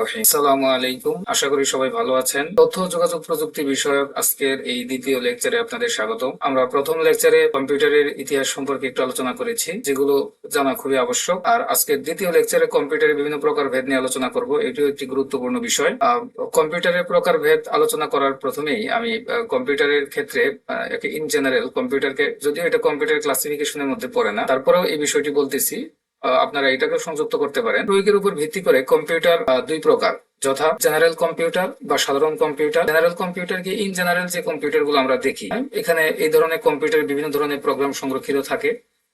রহিম আলাইকুম। আশা করি সবাই ভালো আছেন। তথ্য যোগাযোগ প্রযুক্তি বিষয়ক আজকের এই দ্বিতীয় লেকচারে আপনাদের স্বাগত আমরা প্রথম লেকচারে কম্পিউটারের ইতিহাস সম্পর্কে একটু আলোচনা করেছি, যেগুলো জানা খুবই আবশ্যক। আর আজকের দ্বিতীয় বিভিন্ন প্রকার ভেদ নিয়ে আলোচনা করব। এটিও একটি গুরুত্বপূর্ণ বিষয়। কম্পিউটারের প্রকার ভেদ আলোচনা করার প্রথমেই আমি কম্পিউটারের ক্ষেত্রে ইন জেনারেল কম্পিউটারকে, যদিও এটা কম্পিউটার ক্লাসিফিকেশনের মধ্যে পড়ে না, তারপরেও এই বিষয়টি বলতেছি। আপনারা এটাকে সংযুক্ত করতে পারেন। প্রয়োগের উপর ভিত্তি করে কম্পিউটার দুই প্রকার। যথা জেনারেল কম্পিউটার বা সাধারণ কম্পিউটার। জেনারেল কম্পিউটার কি ইন জেনারেল যে কম্পিউটারগুলো আমরা দেখি, এখানে এই ধরনের কম্পিউটার বিভিন্ন ধরনের প্রোগ্রাম সংরক্ষিত থাকে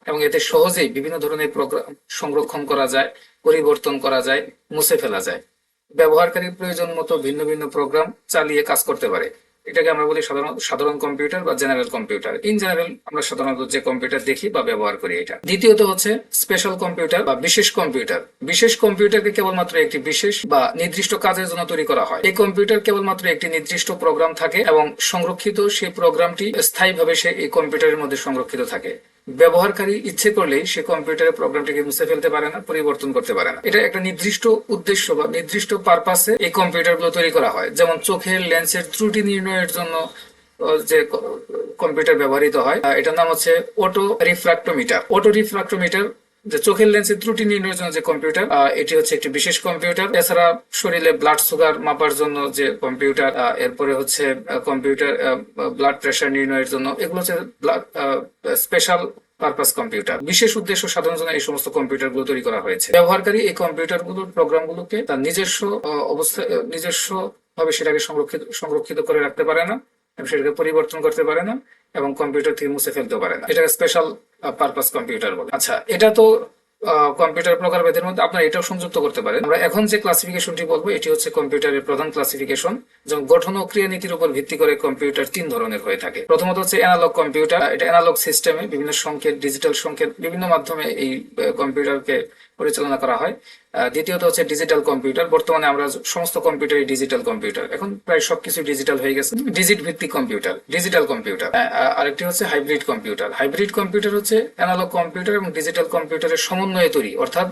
এবং এতে সহজেই বিভিন্ন ধরনের প্রোগ্রাম সংরক্ষণ করা যায়, পরিবর্তন করা যায়, মুছে ফেলা যায়। ব্যবহারকারীর প্রয়োজন মতো ভিন্ন ভিন্ন প্রোগ্রাম চালিয়ে কাজ করতে পারে। এটাকে আমরা বলি সাধারণ সাধারণ কম্পিউটার বা জেনারেল কম্পিউটার। ইন জেনারেল আমরা সাধারণত যে কম্পিউটার দেখি বা ব্যবহার করি এটা। দ্বিতীয়ত হচ্ছে স্পেশাল কম্পিউটার বা বিশেষ কম্পিউটার। বিশেষ কম্পিউটারকে কেবলমাত্র একটি বিশেষ বা নির্দিষ্ট কাজের জন্য তৈরি করা হয়। এই কম্পিউটার কেবলমাত্র একটি নির্দিষ্ট প্রোগ্রাম থাকে এবং সংরক্ষিত সেই প্রোগ্রামটি স্থায়ীভাবে সে এই কম্পিউটারের মধ্যে সংরক্ষিত থাকে। ব্যবহারকারী ইচ্ছে করলেই সে কম্পিউটারের প্রোগ্রামটিকে মুছে ফেলতে পারে না, পরিবর্তন করতে পারে না। এটা একটা নির্দিষ্ট উদ্দেশ্য বা নির্দিষ্ট পারপাসে এই কম্পিউটারগুলো তৈরি করা হয়। যেমন চোখের লেন্সের ত্রুটি নির্ণয়ের জন্য যে কম্পিউটার ব্যবহৃত হয় এটার নাম হচ্ছে অটো রিফ্রাক্টোমিটার অটো রিফ্রাক্টোমিটার যে চোখের লেন্সের ত্রুটি নির্ণয়ের জন্য যে কম্পিউটার এটি হচ্ছে একটি বিশেষ কম্পিউটার। এছাড়া শরীরে ব্লাড সুগার মাপার জন্য যে কম্পিউটার এরপরে হচ্ছে কম্পিউটার ব্লাড প্রেশার নির্ণয়ের জন্য, এগুলো হচ্ছে স্পেশাল পারপাস কম্পিউটার। বিশেষ উদ্দেশ্য সাধারণের জন্য এই সমস্ত কম্পিউটারগুলো তৈরি করা হয়েছে। ব্যবহারকারী এই কম্পিউটারগুলোর প্রোগ্রাম গুলোকে তার নিজস্ব অবস্থা নিজস্ব ভাবে সেটাকে সংরক্ষিত সংরক্ষিত করে রাখতে পারে না সেটাকে পরিবর্তন করতে পারে না, এবং কম্পিউটার থেকে মুছে ফেলতে পারে না। এটাকে স্পেশাল পারপাস কম্পিউটার বলে। আচ্ছা এটা তো কম্পিউটার প্রকারভেদের মধ্যে আপনারা এটাও সংযুক্ত করতে পারেন। আমরা এখন যে ক্লাসিফিকেশনটি বলব, এটি হচ্ছে কম্পিউটারের প্রধান ক্লাসিফিকেশন যেমন গঠন ও ক্রিয়া নীতির উপর ভিত্তি করে কম্পিউটার তিন ধরনের হয়ে থাকে। প্রথমত হচ্ছে অ্যানালগ কম্পিউটার এটা অ্যানালগ সিস্টেমে বিভিন্ন সংকেত ডিজিটাল সংকেত, বিভিন্ন মাধ্যমে এই কম্পিউটারকে পরিচালনা করা হয়। দ্বিতীয়ত হচ্ছে ডিজিটাল কম্পিউটার বর্তমানে আমরা সমস্ত কম্পিউটারই ডিজিটাল কম্পিউটার এখন প্রায় সবকিছু ডিজিটাল হয়ে গেছে। ডিজিট ভিত্তিক কম্পিউটার ডিজিটাল কম্পিউটার আরেকটি হচ্ছে হাইব্রিড কম্পিউটার হাইব্রিড কম্পিউটার হচ্ছে অ্যানালগ কম্পিউটার এবং ডিজিটাল কম্পিউটারের সমন্বয়ে তৈরি। অর্থাৎ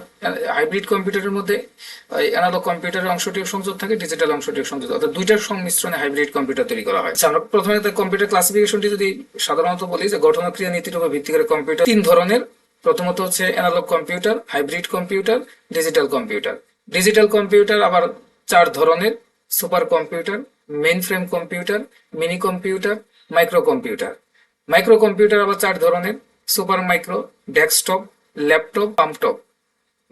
হাইব্রিড কম্পিউটারের মধ্যে অ্যানালগ কম্পিউটারের অংশটি সংযোগ থাকে ডিজিটাল অংশটি সংযোগ অর্থাৎ দুইটার সংমিশ্রণে হাইব্রিড কম্পিউটার তৈরি করা হয়। আচ্ছা, আমরা প্রথমে কম্পিউটার ক্লাসিফিকেশনটি যদি সাধারণত বলি যে গঠন ক্রিয়া নীতির উপর ভিত্তি করে কম্পিউটার তিন ধরনের প্রথমত হচ্ছে analog computer hybrid computer digital computer digital computer আবার চার ধরনের super computer mainframe computer mini computer micro computer micro computer আবার চার ধরনের super micro desktop laptop palmtop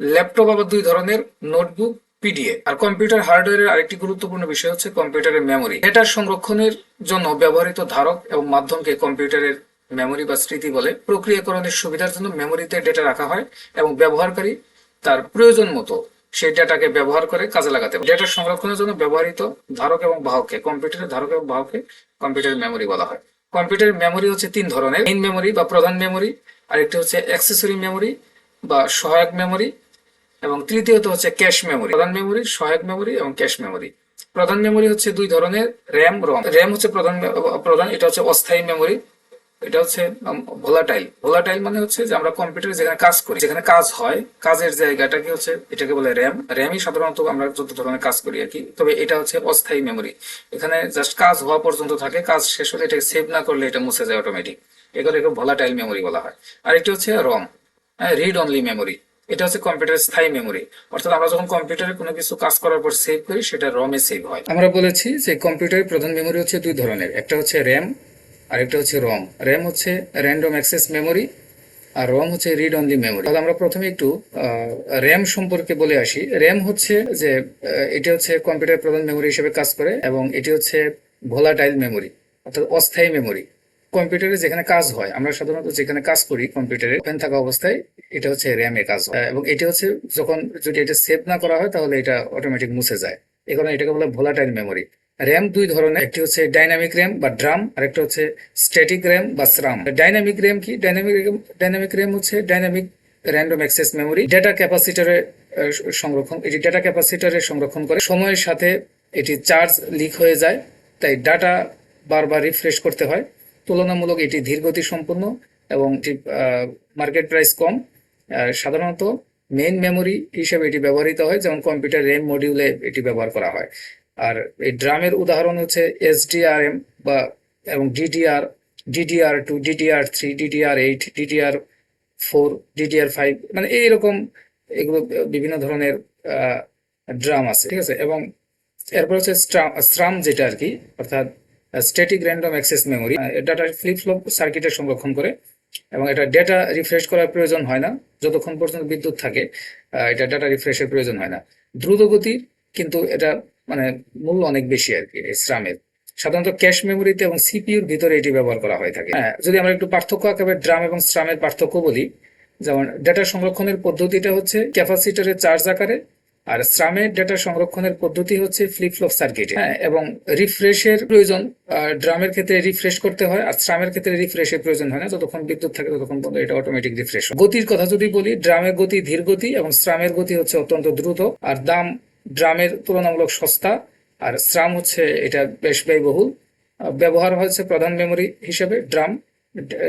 laptop আবার দুই ধরনের নোটবুক পিডিএ আর কম্পিউটার হার্ডওয়্যারের আরেকটি গুরুত্বপূর্ণ বিষয় হচ্ছে কম্পিউটারের মেমোরি ডেটা সংরক্ষণের জন্য ব্যবহৃত ধারক এবং মাধ্যমকে কম্পিউটারের মেমোরি বা স্মৃতি বলে, প্রক্রিয়াকরণের সুবিধার জন্য মেমোরিতে ডেটা রাখা হয় এবং ব্যবহারকারী তার প্রয়োজন মতো সেই ডেটাকে ব্যবহার করে কাজে লাগাতে পারে। ডেটা সংরক্ষণের জন্য ব্যবহৃত ধারক এবং বাহককে কম্পিউটারের ধারক এবং বাহককে কম্পিউটারের মেমোরি বলা হয়। কম্পিউটারের মেমোরি হচ্ছে তিন ধরনের মেইন মেমোরি বা প্রধান মেমোরি আরেকটি হচ্ছে অ্যাক্সেসরি মেমোরি বা সহায়ক মেমোরি এবং তৃতীয়ত হচ্ছে ক্যাশ মেমোরি প্রধান মেমোরি সহায়ক মেমোরি এবং ক্যাশ মেমোরি প্রধান মেমোরি হচ্ছে দুই ধরনের র্যাম রম র্যাম হচ্ছে প্রধান প্রধান, এটা হচ্ছে অস্থায়ী মেমোরি এটা হচ্ছে ভোলাটাইল ভোলাটাইল মানে হচ্ছে যে আমরা কম্পিউটারে যেখানে কাজ করি, যেখানে কাজ হয়, কাজের জায়গাটাকে হচ্ছে, এটাকে বলে র্যাম র্যামই সাধারণত আমরা যত ধরনের কাজ করি আর কি, তবে এটা হচ্ছে অস্থায়ী মেমোরি এখানে জাস্ট কাজ হওয়া পর্যন্ত থাকে, কাজ শেষ হলে এটাকে সেভ না করলে এটা মুছে যায় অটোমেটিক এগুলো ভোলাটাইল মেমোরি বলা হয়। আর একটি হচ্ছে রম রিড অনলি মেমোরি এটা হচ্ছে কম্পিউটারের স্থায়ী মেমোরি অর্থাৎ আমরা যখন কম্পিউটারে কোনো কিছু কাজ করার পর সেভ করি, সেটা রমে সেভ হয়। আমরা বলেছি যে কম্পিউটারের প্রধান মেমোরি হচ্ছে দুই ধরনের। একটা হচ্ছে র্যাম আর একটা হচ্ছে রম র্যাম হচ্ছে র্যান্ডম অ্যাক্সেস মেমোরি আর রম হচ্ছে রিড অনলি মেমোরি তাহলে আমরা প্রথমে একটু র্যাম সম্পর্কে বলে আসি। র্যাম হচ্ছে যে এটি হচ্ছে কম্পিউটার প্রধান মেমোরি হিসেবে কাজ করে এবং এটি হচ্ছে ভোলাটাইল মেমোরি অর্থাৎ অস্থায়ী মেমোরি কম্পিউটারে যেখানে কাজ হয়, আমরা সাধারণত যেখানে কাজ করি কম্পিউটারে ওপেন থাকা অবস্থায় এটা হচ্ছে র্যামে কাজ হয়। এবং এটি হচ্ছে যখন যদি এটা সেভ না করা হয়, তাহলে এটা অটোমেটিক মুছে যায়। এই কারণে এটাকে বলে ভোলাটাইল মেমোরি র্যাম দুই ধরনের, একটি হচ্ছে ডাইনামিক র্যাম বা ড্রাম আর একটা হচ্ছে স্ট্যাটিক র্যাম বা স্রাম। ডাইনামিক র্যাম কি? ডাইনামিক ডাইনামিক র্যাম হচ্ছে dynamic random access memory, data ক্যাপাসিটরে সংরক্ষণ, এটি ডেটা ক্যাপাসিটরে সংরক্ষণ করে। সময়ের সাথে এটি চার্জ লিক হয়ে যায়, তাই ডাটা বারবার রিফ্রেশ করতে হয়। তুলনামূলক এটি ধীরগতি সম্পন্ন এবং এটি মার্কেট প্রাইস কম। সাধারণত মেন মেমোরি হিসেবে এটি ব্যবহৃত হয়, যেমন কম্পিউটার র্যাম মডিউলে এটি ব্যবহার করা হয়। আর এই ড্রামের উদাহরণ হচ্ছে এসডিআরএম বা এবং DDR DDR two, DDR three, DDR eight, DDR four, DDR five মানে এইরকম এগুলো বিভিন্ন ধরনের ড্রাম আছে, ঠিক আছে? এবং এরপর হচ্ছে স্ট্রাম যেটা আর কি, অর্থাৎ static random access memory data flip flop সার্কিটে সংরক্ষণ করে এবং এটা ডেটা রিফ্রেশ করার প্রয়োজন হয় না, যতক্ষণ পর্যন্ত বিদ্যুৎ থাকে এটা ডাটা রিফ্রেশের প্রয়োজন হয় না। দ্রুত গতি কিন্তু এটা মানে মূল্য অনেক বেশি আর কি স্রামের সাধারণত ক্যাশ মেমোরিতে এবং সিপিইউর ভিতরে এটি ব্যবহার করা হয়ে থাকে। হ্যাঁ যদি আমরা একটু পার্থক্য আঁকাবে ড্রাম এবং স্ট্রামের পার্থক্য বলি, যেমন ডেটা সংরক্ষণের পদ্ধতিটা হচ্ছে ক্যাপাসিটরের চার্জ আকারে, আর স্রামের ডেটা সংরক্ষণের পদ্ধতি হচ্ছে ফ্লিপ ফ্লপ সার্কিট। হ্যাঁ এবং রিফ্রেশের প্রয়োজন ড্রামের ক্ষেত্রে রিফ্রেশ করতে হয়, আর স্রামের ক্ষেত্রে রিফ্রেশের প্রয়োজন হয় না, যতক্ষণ বিদ্যুৎ থাকে ততক্ষণ পর্যন্ত এটা অটোমেটিক রিফ্রেশ গতির কথা যদি বলি, ড্রামের গতি ধীর গতি এবং স্রামের গতি হচ্ছে অত্যন্ত দ্রুত, আর দাম ড্রামের তুলনামূলক সস্তা, আর স্রাম হচ্ছে এটা বেশ ব্যয়বহুল। ব্যবহার হয়েছে প্রধান মেমোরি হিসেবে ড্রাম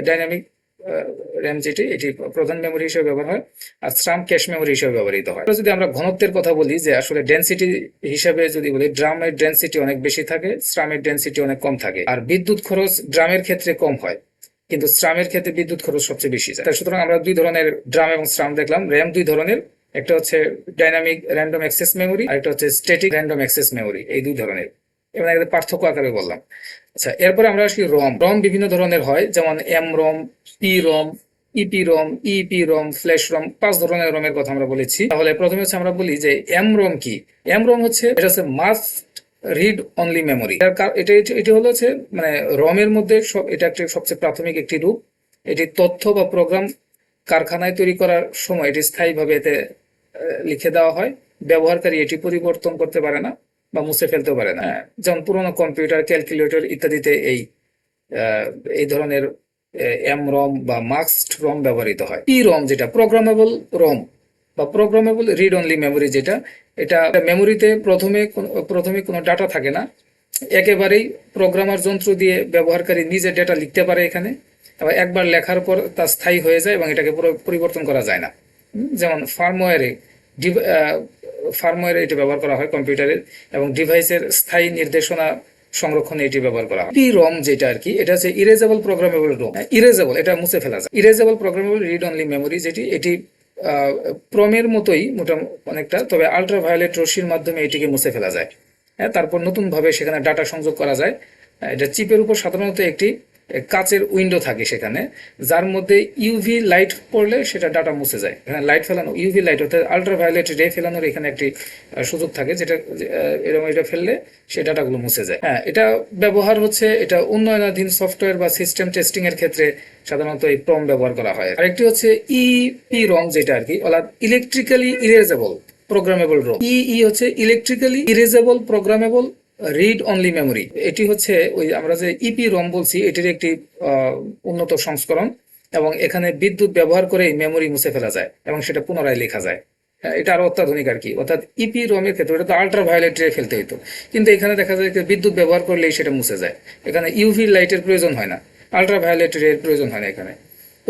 ডাইনামিক র্যাম যেটি, এটি প্রধান মেমোরি হিসেবে ব্যবহার হয়, আর স্রাম ক্যাশ মেমোরি হিসেবে ব্যবহৃত হয়। যদি আমরা ঘনত্বের কথা বলি, যে আসলে ডেন্সিটি হিসাবে যদি বলি, ড্রামের ডেন্সিটি অনেক বেশি থাকে স্রামের ডেন্সিটি অনেক কম থাকে, আর বিদ্যুৎ খরচ ড্রামের ক্ষেত্রে কম হয়, কিন্তু স্রামের ক্ষেত্রে বিদ্যুৎ খরচ সবচেয়ে বেশি যায়। সুতরাং আমরা দুই ধরনের ড্রাম এবং স্রাম দেখলাম, র্যাম দুই ধরনের একটা হচ্ছে ডাইনামিক র্যান্ডম অ্যাক্সেস মেমোরি আর একটা হচ্ছে স্ট্যাটিক র্যান্ডম অ্যাক্সেস মেমোরি এই দুই ধরনের। এবং এদের পার্থক্য আকারে বললাম। আচ্ছা এরপরে আমরা আসি রম রম বিভিন্ন ধরনের হয়, যেমন M ROM P ROM EP ROM EP ROM flash ROM পাঁচ ধরনের রমের কথা আমরা বলেছি। তাহলে প্রথমে হচ্ছে আমরা বলি যে এম রম কি? এম রম হচ্ছে, এটা হচ্ছে মাস্ট রিড অনলি মেমোরি এটা, এটা- হলো হচ্ছে মানে রমের মধ্যে সব, এটা একটা সবচেয়ে প্রাথমিক একটি রূপ। এটি তথ্য বা প্রোগ্রাম কারখানায় তৈরি করার সময় এটি স্থায়ীভাবে এতে লিখে দেওয়া হয়। ব্যবহারকারী এটি পরিবর্তন করতে পারে না বা মুছে ফেলতে পারে না। হ্যাঁ, যেমন পুরোনো কম্পিউটার ক্যালকুলেটর ইত্যাদিতে এই এই ধরনের এম রম বা মাক্সড রম ব্যবহৃত হয়। পি রম যেটা প্রোগ্রামেবল রম বা প্রোগ্রামেবল রিড অনলি মেমোরি যেটা এটা মেমোরিতে প্রথমে প্রথমে কোনো ডাটা থাকে না। একেবারেই প্রোগ্রামার যন্ত্র দিয়ে ব্যবহারকারী নিজে ডেটা লিখতে পারে এখানে। আবার একবার লেখার পর তা স্থায়ী হয়ে যায় এবং এটাকে পরিবর্তন করা যায় না। যেমন ফার্মওয়্যারে ফার্মওয়্যারে এটি ব্যবহার করা হয় কম্পিউটারের এবং ডিভাইসের স্থায়ী নির্দেশনা সংরক্ষণে এটি ব্যবহার করা হয়। রম যেটা আর কি, এটা হচ্ছে ইরেজেবল প্রোগ্রামেবল রোম ইরেজেবল এটা মুছে ফেলা যায়। Erasable programmable read only memory যেটি, এটি প্রমের মতোই মোটামুটি অনেকটা, তবে আল্ট্রা ভায়োলেট রশ্মির মাধ্যমে এটিকে মুছে ফেলা যায়। হ্যাঁ তারপর নতুন ভাবে সেখানে ডাটা সংযোগ করা যায়। এটা চিপের উপর সাধারণত একটি কাচের উইন্ডো থাকে সেখানে, যার মধ্যে ইউভি লাইট পড়লে সেটা ডাটা মুছে যায়। এখানে লাইট ফেলানো ইউভি লাইট অর্থাৎ আল্ট্রা ভায়োলেট রে ফেলানোর এখানে একটি সুযোগ থাকে যেটা এরকম এটা ফেললে সেই ডাটাগুলো মুছে যায়। হ্যাঁ এটা ব্যবহার হচ্ছে, এটা উন্নয়নাধীন সফটওয়্যার বা সিস্টেম টেস্টিং এর ক্ষেত্রে সাধারণত এই প্রম ব্যবহার করা হয়। আরেকটি হচ্ছে ইপি রং যেটা আর কি, অর্থাৎ ইলেকট্রিক্যালি ইরেজেবল প্রোগ্রামেবল রোম ই হচ্ছে electrically erasable programmable read only memory এটি হচ্ছে ওই আমরা যে ইপি রম বলছি এটির একটি উন্নত সংস্করণ এবং এখানে বিদ্যুৎ ব্যবহার করেই মেমোরি মুছে ফেলা যায় এবং সেটা পুনরায় লেখা যায়। হ্যাঁ, এটা আরও অত্যাধুনিক আর কি। অর্থাৎ ইপি রমের ক্ষেত্রে এটা তো আল্ট্রা ভায়োলেট রে ফেলতে হইতো। কিন্তু এখানে দেখা যায় যে বিদ্যুৎ ব্যবহার করলেই সেটা মুছে যায়। এখানে ইউভি লাইটের প্রয়োজন হয় না। আল্ট্রা ভায়োলেট রে প্রয়োজন হয় না এখানে।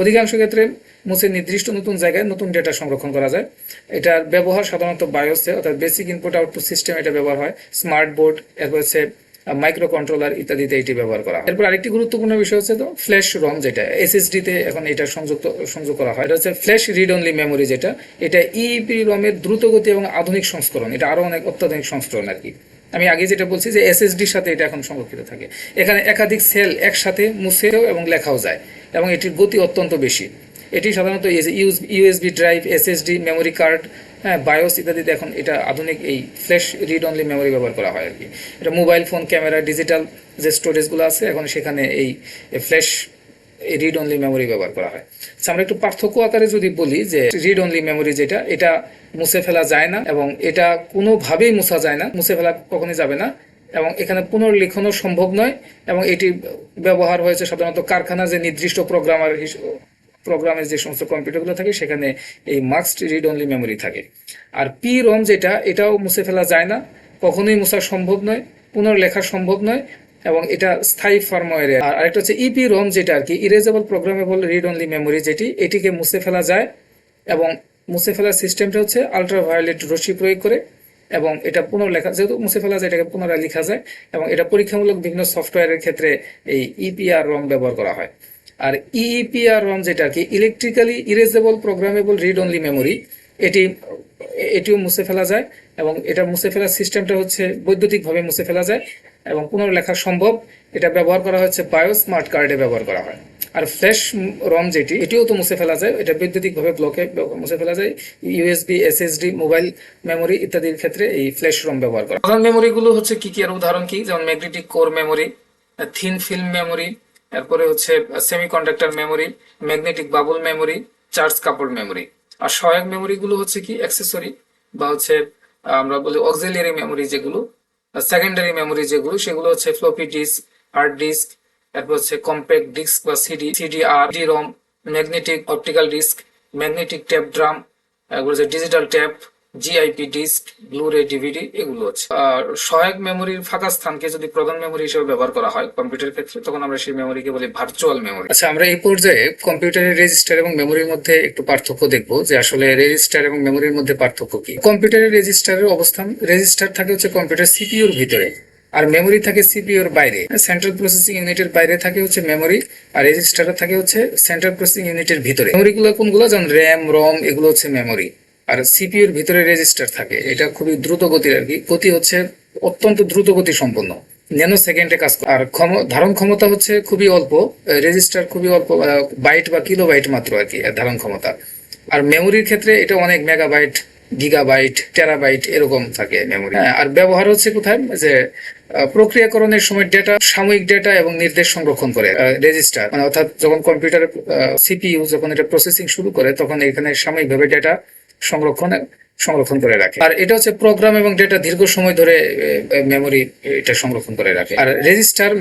অধিকাংশ ক্ষেত্রে মুছে নির্দিষ্ট নতুন জায়গায় নতুন ডেটা সংরক্ষণ করা যায়। এটার ব্যবহার সাধারণত বায়োসে অর্থাৎ বেসিক ইনপুট আউটপুট সিস্টেম এটা ব্যবহার হয়। স্মার্ট বোর্ড এরপর হচ্ছে মাইক্রো কন্ট্রোলার ইত্যাদিতে এটি ব্যবহার করা হয়। এরপর আরেকটি গুরুত্বপূর্ণ বিষয় হচ্ছে তো ফ্ল্যাশ রম যেটা এসএসডি তে এখন এটা সংযুক্ত সংযোগ করা হয়। এটা হচ্ছে ফ্ল্যাশ রিড অনলি মেমোরি যেটা, এটা ইপি রমের দ্রুতগতি এবং আধুনিক সংস্করণ, এটা আরও অনেক অত্যাধুনিক সংস্করণ আর কি। আমি আগে যেটা বলছি যে এসএসডির সাথে এটা এখন সংরক্ষিত থাকে। এখানে একাধিক সেল একসাথে মুছেও এবং লেখাও যায়। এবং এটির গতি অত্যন্ত বেশি। এটি সাধারণত USB drive SSD memory card হ্যাঁ বায়োস ইত্যাদিতে এখন এটা আধুনিক এই ফ্ল্যাশ রিড অনলি মেমোরি ব্যবহার করা হয় আর কি এটা মোবাইল ফোন ক্যামেরা ডিজিটাল যে স্টোরেজগুলো আছে এখন সেখানে এই ফ্ল্যাশ রিড অনলি মেমোরি ব্যবহার করা হয়। আচ্ছা, আমরা একটু পার্থক্য আকারে যদি বলি যে রিড অনলি মেমোরি যেটা এটা মুছে ফেলা যায় না এবং এটা কোনোভাবেই মুছা যায় না মুছে ফেলা কখনোই যাবে না। এবং এখানে পুনর্লিখনও সম্ভব নয়, এবং এটি ব্যবহার হয়েছে সাধারণত কারখানা যে নির্দিষ্ট প্রোগ্রামার প্রোগ্রামের যে সমস্ত কম্পিউটারগুলো থাকে, সেখানে এই মাস্ট রিড অনলি মেমোরি থাকে। আর পি রম যেটা, এটাও মুছে ফেলা যায় না, কখনোই মুছা সম্ভব নয়, পুনর্লেখা সম্ভব নয়, এবং এটা স্থায়ী ফার্মওয়্যারে। আর আরেকটা হচ্ছে ইপি রম যেটা আর কি, erasable programmable read only memory যেটি, এটিকে মুছে ফেলা যায়, এবং মুছে ফেলার সিস্টেমটা হচ্ছে আলট্রাভায়োলেট রশ্মি প্রয়োগ করে এবং এটা পুনর্লেখা, যেহেতু মুছে ফেলা যায় এটাকে পুনরায় লেখা যায়, এবং এটা পরীক্ষামূলক বিভিন্ন সফটওয়্যারের ক্ষেত্রে এই ইপিআর রং ব্যবহার করা হয়। আর ইপিআর রম যেটা কি electrically erasable programmable read only memory এটি, এটিও মুছে ফেলা যায়, এবং এটা মুছে ফেলার সিস্টেমটা হচ্ছে বৈদ্যুতিকভাবে মুছে ফেলা যায়, এবং পুনর্লেখা সম্ভব। এটা ব্যবহার করা হচ্ছে বায়ো স্মার্ট কার্ডে ব্যবহার করা হয়। আর ফ্ল্যাশ রম যেটি, এটিও তো মুছে ফেলা যায়, এটা বৈদ্যুতিকভাবে ব্লকে মুছে ফেলা যায়। ইউএসবি এসএসডি মোবাইল মেমোরি ইত্যাদির ক্ষেত্রে এই ফ্ল্যাশ রম ব্যবহার করা। প্রধান মেমোরিগুলো হচ্ছে কি কি আর উদাহরণ কি? যেমন magnetic core memory thin film memory এরপরে হচ্ছে semiconductor memory magnetic bubble memory charge coupled memory আর সহায়ক মেমোরিগুলো হচ্ছে কি? অ্যাক্সেসরি বা হচ্ছে আমরা বলি অক্সিলিয়ারি মেমোরি যেগুলো সেকেন্ডারি মেমোরি যেগুলো, সেগুলো হচ্ছে ফ্লপি ডিস্ক হার্ড ডিস্ক এরপর হচ্ছে কম্প্যাক্ট ডিস্ক বা CD CDR D ROM magnetic optical disk magnetic tape drum এরপর হচ্ছে digital tape GIP disk Blu-ray DVD এগুলো হচ্ছে। আর সহায়ক মেমোরির ফাঁকা স্থানকে যদি প্রধান মেমোরি হিসেবে ব্যবহার করা হয় কম্পিউটার ক্ষেত্রে, তখন আমরা সেই মেমোরিকে বলি ভার্চুয়াল মেমোরি আচ্ছা আমরা এই পর্যায়ে কম্পিউটারের রেজিস্টার এবং মেমোরির মধ্যে একটু পার্থক্য দেখব যে আসলে রেজিস্টার এবং মেমোরির মধ্যে পার্থক্য কি। কম্পিউটারের রেজিস্টারের অবস্থান রেজিস্টার থাকে হচ্ছে কম্পিউটার সিপিইউর ভিতরে। আর মেমোরি থাকে সিপিইউর বাইরে। সেন্ট্রাল প্রসেসিং ইউনিটের বাইরে থাকে হচ্ছে মেমোরি আর রেজিস্টারে থাকে হচ্ছে সেন্ট্রাল প্রসেসিং ইউনিটের ভিতরে। মেমোরিগুলো কোনগুলো? যেমন র্যাম রম এগুলো হচ্ছে মেমোরি আর সিপিইউর ভিতরে রেজিস্টার থাকে। এটা খুবই দ্রুত গতির আর কি। গতি হচ্ছে অত্যন্ত দ্রুত গতি সম্পন্ন। ন্যানো সেকেন্ডে কাজ আর ধারণ ক্ষমতা হচ্ছে খুবই অল্প। রেজিস্টার খুবই অল্প বাইট বা কিলো বাইট মাত্র আর কি ধারণ ক্ষমতা। আর মেমোরির ক্ষেত্রে এটা অনেক মেগাবাইট গিগাবাইট টেরাবাইট এরকম থাকে মেমোরি আর ব্যবহার হচ্ছে কোথায়? যে প্রক্রিয়াকরণের সময় ডেটা সাময়িক ডেটা এবং নির্দেশ সংরক্ষণ করে রেজিস্টার মানে অর্থাৎ যখন কম্পিউটার সিপিইউ যখন এটা প্রসেসিং শুরু করে, তখন এখানে সাময়িকভাবে ডেটা সংরক্ষণ সংরক্ষণ করে রাখে। আর এটা হচ্ছে প্রোগ্রাম এবং ডেটা দীর্ঘ সময় ধরে মেমোরি এটা সংরক্ষণ করে রাখে। আর রেজিস্টার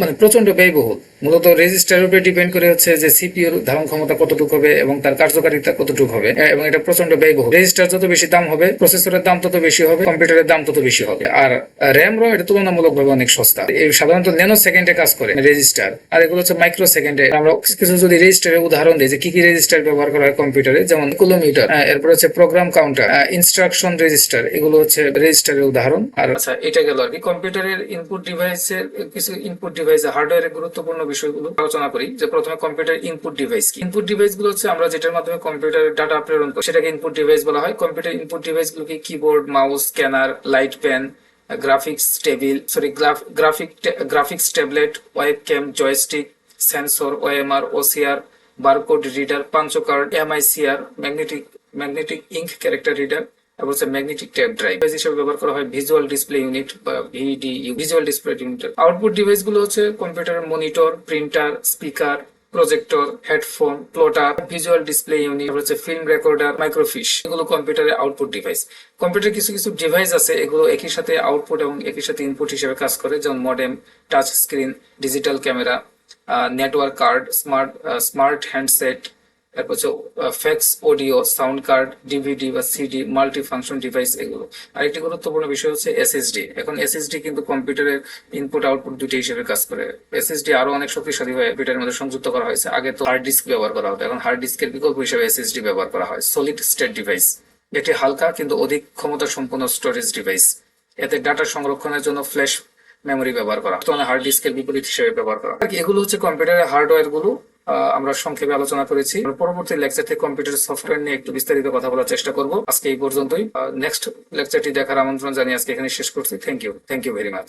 মানে প্রচণ্ড ব্যয়বহুল। মূলত রেজিস্টারের উপরে ডিপেন্ড করে হচ্ছে যে সিপিইউর ধারণ ক্ষমতা কতটুকু হবে এবং তার কার্যকারিতা কতটুকু হবে এবং এটা প্রচণ্ড ব্যয়বহুল। রেজিস্টার যত বেশি দাম হবে প্রসেসরের দাম তত বেশি হবে কম্পিউটারের দাম তত বেশি হবে। আর র্যাম রম এটা তুলনামূলকভাবে অনেক সস্তা। এই সাধারণত ন্যানো সেকেন্ডে কাজ করে রেজিস্টার আর এগুলো হচ্ছে মাইক্রো সেকেন্ডে আমরা কিছু যদি রেজিস্টারের উদাহরণ দিই যে কি কি রেজিস্টার ব্যবহার করা হয় কম্পিউটারে যেমন কিলোমিটার এরপর হচ্ছে প্রোগ্রাম কাউন্টার ইনস্ট্রাকশন রেজিস্টার এগুলো হচ্ছে রেজিস্টারের উদাহরণ। আর আচ্ছা এটা গেল আর কি। কম্পিউটারের ইনপুট ডিভাইসের কিছু ইনপুট ডিভাইস হার্ডওয়্যারের গুরুত্বপূর্ণ বিষয়গুলো আলোচনা করি। যে প্রথমে কম্পিউটার ইনপুট ডিভাইস কি? ইনপুট ডিভাইসগুলো হচ্ছে আমরা যেটার মাধ্যমে কম্পিউটারের ডাটা প্রেরণ করি, সেটাকে ইনপুট ডিভাইস বলা হয়। কম্পিউটার ইনপুট ডিভাইস গুলোকে keyboard mouse scanner light pen graphics table sorry graphic graphics tablet webcam joystick sensor OMR OCR barcode reader punch card MICR magnetic magnetic ink character reader এবং হচ্ছে magnetic tap drive হিসেবে ব্যবহার করা হয় visual display unit বা VDU visual display unit output ডিভাইসগুলো হচ্ছে কম্পিউটারের monitor printer speaker projector headphone plotter visual display unit হচ্ছে ফিল্ম রেকর্ডার মাইক্রোফিশ এগুলো কম্পিউটারের আউটপুট ডিভাইস কম্পিউটার কিছু কিছু ডিভাইস আছে, এগুলো একই সাথে আউটপুট এবং একই সাথে ইনপুট হিসেবে কাজ করে, যেমন modem touch screen digital camera network card smart smart handset তারপর হচ্ছে fax audio sound card DVD বা সিডি মাল্টি ফাংশন ডিভাইস এগুলো। আরেকটি গুরুত্বপূর্ণ বিষয় হচ্ছে এসএসডি এখন এসএসডি কিন্তু কম্পিউটারের ইনপুট আউটপুট দুটি হিসেবে কাজ করে। এসএসডি আরও অনেক শক্তিশালী হয়ে কম্পিউটারের মধ্যে সংযুক্ত করা হয়েছে। আগে তো হার্ড ডিস্ক ব্যবহার করা হতো, এখন হার্ড ডিস্কের বিকল্প হিসেবে এসএসডি ব্যবহার করা হয়। সলিড স্টেট ডিভাইস এটি হালকা কিন্তু অধিক ক্ষমতা সম্পন্ন স্টোরেজ ডিভাইস এতে ডাটা সংরক্ষণের জন্য ফ্ল্যাশ মেমোরি ব্যবহার করা হার্ড ডিস্কের বিপরীত হিসেবে ব্যবহার করা এগুলো হচ্ছে কম্পিউটারের হার্ডওয়্যারগুলো। আমরা সংক্ষেপে আলোচনা করেছি। পরবর্তী লেকচার থেকে কম্পিউটার সফটওয়্যার নিয়ে একটু বিস্তারিত কথা বলার চেষ্টা করব। আজকে এই পর্যন্তই। নেক্সট লেকচারটি দেখার আমন্ত্রণ জানিয়ে আজকে এখানে শেষ করছি। Thank you thank you very much